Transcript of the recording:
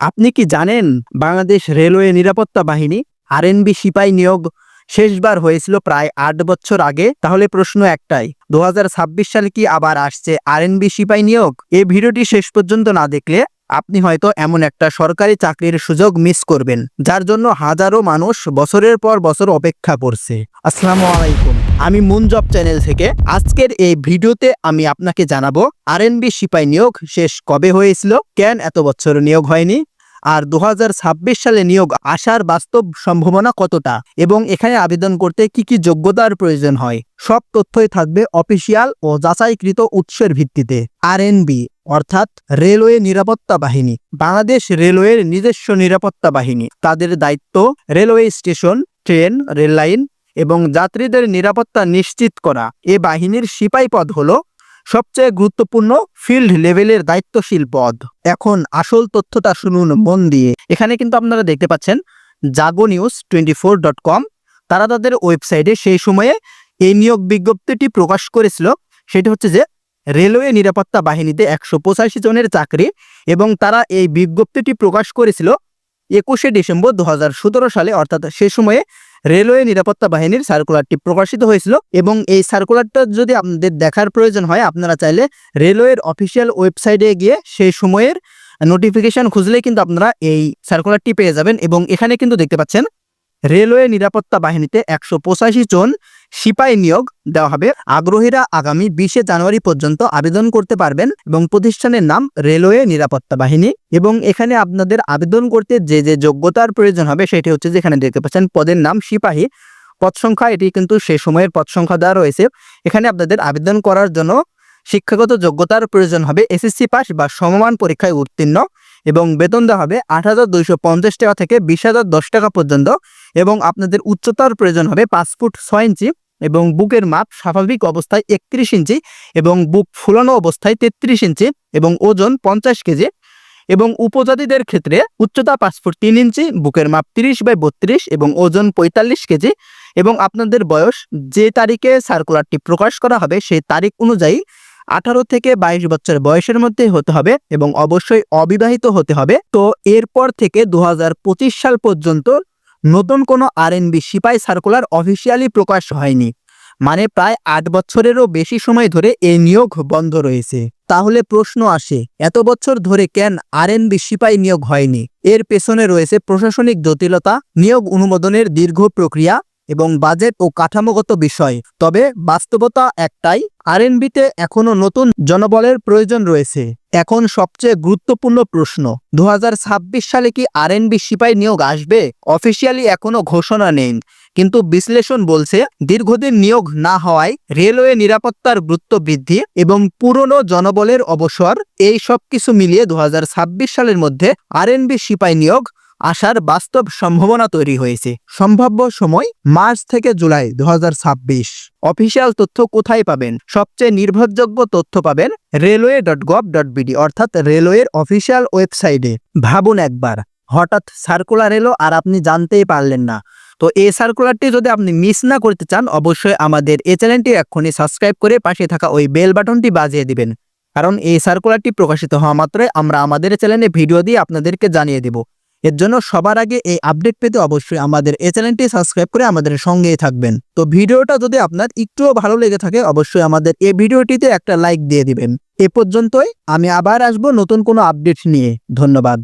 আপনি কি জানেন বাংলাদেশ রেলওয়ে নিরাপত্তা বাহিনী আরএনবি সিপাই নিয়োগ শেষবার হয়েছিল প্রায় আট বছর আগে? তাহলে প্রশ্ন একটাই, দুহাজার ছাব্বিশ সালে কি আবার আসছে আরএনবি সিপাই নিয়োগ? এই ভিডিওটি শেষ পর্যন্ত না দেখলে আপনি হয়তো এমন একটা সরকারি চাকরির সুযোগ মিস করবেন, যার জন্য হাজারো মানুষ বছরের পর বছর অপেক্ষা করছে। আসসালামু আলাইকুম। আমি মুনজব চ্যানেল থেকে আজকের এই ভিডিওতে আমি আপনাকে জানাব আরএনবি সিপাই নিয়োগ শেষ কবে হয়েছিল, কেন এত বছর নিয়োগ হয়নি, আর দু হাজার ছাব্বিশ সালে নিয়োগ আসার বাস্তব সম্ভাবনা কতটা, এবং এখানে আবেদন করতে কি কি যোগ্যতার প্রয়োজন হয়, সব তথ্যই থাকবে অফিসিয়াল ও যাচাইকৃত উৎসের ভিত্তিতে। আরএনবি অর্থাৎ রেলওয়ে নিরাপত্তা বাহিনী। বাংলাদেশ রেলওয়ের নিজস্ব নিরাপত্তা বাহিনী। তাদের দায়িত্ব railway station, train rail line এবং যাত্রীদের নিরাপত্তা নিশ্চিত করা। এ বাহিনীর সিপাই পদ হলো সবচেয়ে গুরুত্বপূর্ণ ফিল্ড লেভেলের দায়িত্বশীল পদ। এখন আসল তথ্যটা শুনুন মন দিয়ে। এখানে কিন্তু আপনারা দেখতে পাচ্ছেন, Jago news twenty four dot com. তারা তাদের ওয়েবসাইটে সেই সময়ে এই নিয়োগ বিজ্ঞপ্তিটি প্রকাশ করেছিল। সেটি হচ্ছে যে রেলওয়ে নিরাপত্তা বাহিনীতে একশো পঁচাশি জনের চাকরি এবং তারা এই বিজ্ঞপ্তিটি প্রকাশ করেছিল একুশে ডিসেম্বর দু হাজার সতেরো সালে, অর্থাৎ সে সময়ে রেলওয়ে নিরাপত্তা বাহিনীর সার্কুলারটি প্রকাশিত হয়েছিল এবং এই সার্কুলারটা যদি আপনাদের দেখার প্রয়োজন হয়, আপনারা চাইলে রেলওয়ের অফিসিয়াল ওয়েবসাইটে গিয়ে সেই সময়ের নোটিফিকেশন খুঁজলে কিন্তু আপনারা এই সার্কুলারটি পেয়ে যাবেন এবং এখানে কিন্তু দেখতে পাচ্ছেন, রেলওয়ে নিরাপত্তা বাহিনীতে একশো পঁচাশি জন সিপাই নিয়োগ দেওয়া হবে। আগ্রহীরা আগামী বিশে জানুয়ারি পর্যন্ত আবেদন করতে পারবেন এবং প্রতিষ্ঠানের নাম রেলওয়ে নিরাপত্তা বাহিনী এবং এখানে আপনাদের আবেদন করতে যে যে যোগ্যতার প্রয়োজন হবে সেটি হচ্ছে যেখানে দেখতে পাচ্ছেন পদের নাম সিপাহী। পদ সংখ্যা এটি কিন্তু সে সময়ের পদ সংখ্যা দেওয়া রয়েছে। এখানে আপনাদের আবেদন করার জন্য শিক্ষাগত যোগ্যতার প্রয়োজন হবে এসএসসি পাস বা সমমান পরীক্ষায় উত্তীর্ণ এবং বেতন দেওয়া হবে আট হাজার দুইশো পঞ্চাশ টাকা থেকে বিশ হাজার দশ টাকা পর্যন্ত এবং আপনাদের উচ্চতার প্রয়োজন হবে পাঁচ ফুট ছয় ইঞ্চি এবং বুকের মাপ স্বাভাবিক অবস্থায় একত্রিশ ইঞ্চি এবং বুক ফুলানো অবস্থায় তেত্রিশ ইঞ্চি এবং ওজন পঞ্চাশ কেজি এবং উপজাতিদের ক্ষেত্রে উচ্চতা পাঁচ ফুট তিন ইঞ্চি, বুকের মাপ তিরিশ বাই বত্রিশ এবং ওজন পঁয়তাল্লিশ কেজি এবং আপনাদের বয়স যে তারিখে সার্কুলারটি প্রকাশ করা হবে সেই তারিখ অনুযায়ী আঠারো থেকে বাইশ বছর বয়সের মধ্যে হতে হবে এবং অবশ্যই অবিবাহিত হতে হবে। তো এরপর থেকে দু হাজার পঁচিশ সাল পর্যন্ত নতুন কোনো আরএনবি সিপাই সার্কুলার অফিসিয়ালি প্রকাশ হয়নি। মানে প্রায় আট বছরেরও বেশি সময় ধরে এই নিয়োগ বন্ধ রয়েছে। তাহলে প্রশ্ন আসে, এত বছর ধরে কেন আরএনবি সিপাই নিয়োগ হয়নি? এর পেছনে রয়েছে প্রশাসনিক জটিলতা, নিয়োগ অনুমোদনের দীর্ঘ প্রক্রিয়া এবং বাজেট ও কাঠামোগত বিষয়। তবে বাস্তবতা একটাই আর আরএনবিতে এখনও নতুন জনবলের প্রয়োজন রয়েছে। এখন সবচেয়ে গুরুত্বপূর্ণ প্রশ্ন, দুহাজার ছাব্বিশ সালে কি আর আরএনবি সিপাই নিয়োগ আসবে? অফিসিয়ালি এখনও ঘোষণা নেই। কিন্তু বিশ্লেষণ বলছে, দীর্ঘদিন নিয়োগ না হওয়ায় রেলওয়ে নিরাপত্তার গুরুত্ব বৃদ্ধি এবং পুরনো জনবলের অবসর, এই সব কিছু মিলিয়ে দু হাজার ছাব্বিশ সালের মধ্যে আরএনবি সিপাই নিয়োগ আসার বাস্তব সম্ভাবনা তৈরি হয়েছে। সম্ভাব্য সময় মার্চ থেকে জুলাই দু অফিসিয়াল তথ্য কোথায় পাবেন? সবচেয়ে নির্ভরযোগ্য তথ্য পাবেন railway dot gov dot BD অর্থাৎ রেলওয়ের অফিসিয়াল ওয়েবসাইটে। ভাবুন একবার, হঠাৎ সার্কুলার এলো আর আপনি জানতেই পারলেন না। তো এই সার্কুলারটি যদি আপনি মিস না করতে চান, অবশ্যই আমাদের এই চ্যানেলটি এক্ষুনি সাবস্ক্রাইব করে পাশে থাকা ওই বেল বাটনটি বাজিয়ে দিবেন। কারণ এই সার্কুলারটি প্রকাশিত হওয়া মাত্রই আমরা আমাদের চ্যানেলে ভিডিও দিয়ে আপনাদেরকে জানিয়ে দেব। এর জন্য সবার আগে এই আপডেট পেতে অবশ্যই আমাদের এই চ্যানেলটি সাবস্ক্রাইব করে আমাদের সঙ্গেই থাকবেন। তো ভিডিওটা যদি আপনার একটুও ভালো লেগে থাকে, অবশ্যই আমাদের এই ভিডিওটিতে একটা লাইক দিয়ে দিবেন। এ পর্যন্তই, আমি আবার আসব নতুন কোনো আপডেট নিয়ে। ধন্যবাদ।